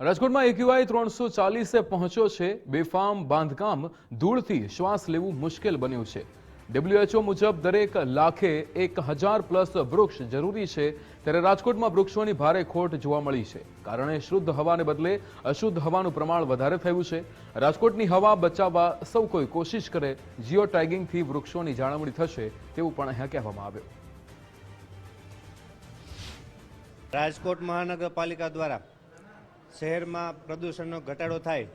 રાજકોટમાં એક્યુઆઈ ત્રણસો ચાલીસે પહોંચ્યો છે. બેફામ બાંધકામ ધૂળથી શ્વાસ લેવું મુશ્કેલ બન્યું છે. ડબ્લ્યુએચઓ મુજબ દરેક લાખે એક હજાર પ્લસ વૃક્ષ જરૂરી છે. ત્યારે રાજકોટમાં વૃક્ષોની ભારે ખોટ જોવા મળી છે. કારણે શુદ્ધ હવાને બદલે અશુદ્ધ હવાનું પ્રમાણ વધારે થયું છે. રાજકોટની હવા બચાવવા સૌ કોઈ કોશિશ કરે. જીઓ ટેગિંગથી વૃક્ષોની જાળવણી થશે તેવું પણ અહીંયા કહેવામાં આવ્યું. રાજકોટ મહાનગરપાલિકા દ્વારા શહેરમાં પ્રદૂષણનો ઘટાડો થાય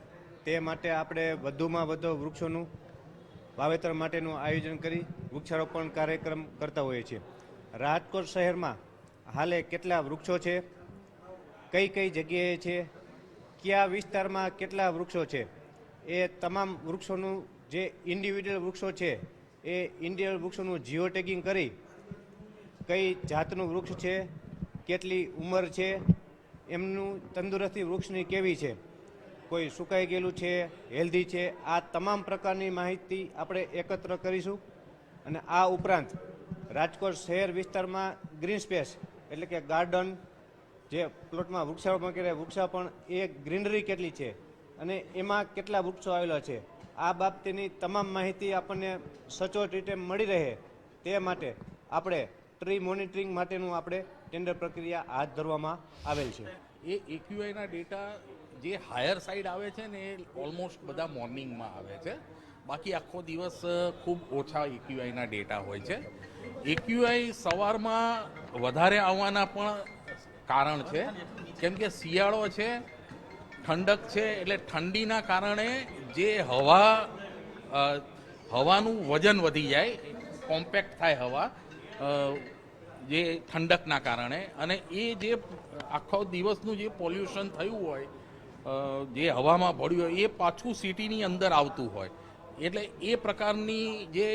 તે માટે આપણે વધુમાં વધુ વૃક્ષોનું વાવેતર માટેનું આયોજન કરી વૃક્ષારોપણ કાર્યક્રમ કરતા હોઈએ છીએ. રાજકોટ શહેરમાં હાલે કેટલા વૃક્ષો છે? કઈ કઈ જગ્યાએ છે? કયા વિસ્તારમાં કેટલા વૃક્ષો છે? એ તમામ વૃક્ષોનું જે ઇન્ડિવિજ્યુઅલ વૃક્ષો છે, એ ઇન્ડિવિજ્યુઅલ વૃક્ષોનું જીઓ ટેગિંગ કરી કઈ જાતનું વૃક્ષ છે? કેટલી ઉંમર છે? એમનું તંદુરસ્તી વૃક્ષની કેવી છે? કોઈ સુકાઈ ગયેલું છે, હેલ્ધી છે? આ તમામ પ્રકારની માહિતી આપણે એકત્ર કરીશું. અને આ ઉપરાંત રાજકોટ શહેર વિસ્તારમાં ગ્રીન સ્પેસ એટલે કે ગાર્ડન જે પ્લોટમાં વૃક્ષારોપણ કરે, વૃક્ષારોપણ એ ગ્રીનરી કેટલી છે? અને એમાં કેટલા વૃક્ષો આવેલા છે? આ બાબતેની તમામ માહિતી આપણને સચોટ રીતે મળી રહે તે માટે આપણે ટ્રી મોનિટરિંગ માટેનું આપણે ટેન્ડર પ્રક્રિયા હાથ ધરવામાં આવેલ છે. એ એક્યુઆઈના ડેટા જે હાયર સાઈડ આવે છે ને એ ઓલમોસ્ટ બધા મોર્નિંગમાં આવે છે. બાકી આખો દિવસ ખૂબ ઓછા એક્યુઆઈના ડેટા હોય છે. એક્યુઆઈ સવારમાં વધારે આવવાના પણ કારણ છે. કેમ કે શિયાળો છે, ઠંડક છે, એટલે ઠંડીના કારણે જે હવા હવાનું વજન વધી જાય કોમ્પેક્ટ થાય હવા જે ઠંડકના કારણે અને એ જે આખો દિવસનું જે પોલ્યુશન થયું હોય જે હવામાં ભળ્યું હોય, એ પાછું સિટીની અંદર આવતું હોય. એટલે એ પ્રકારની જે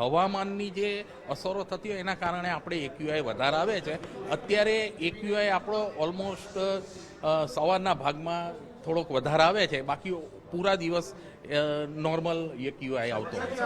હવામાનની જે અસરો થતી હોય એના કારણે આપણે એક્યુઆઈ વધારે આવે છે. અત્યારે એક્યુઆઈ આપણો ઓલમોસ્ટ સવારના ભાગમાં થોડોક વધારે આવે છે. બાકી પૂરા દિવસ નોર્મલ એક્યુઆઈ આવતો હોય છે.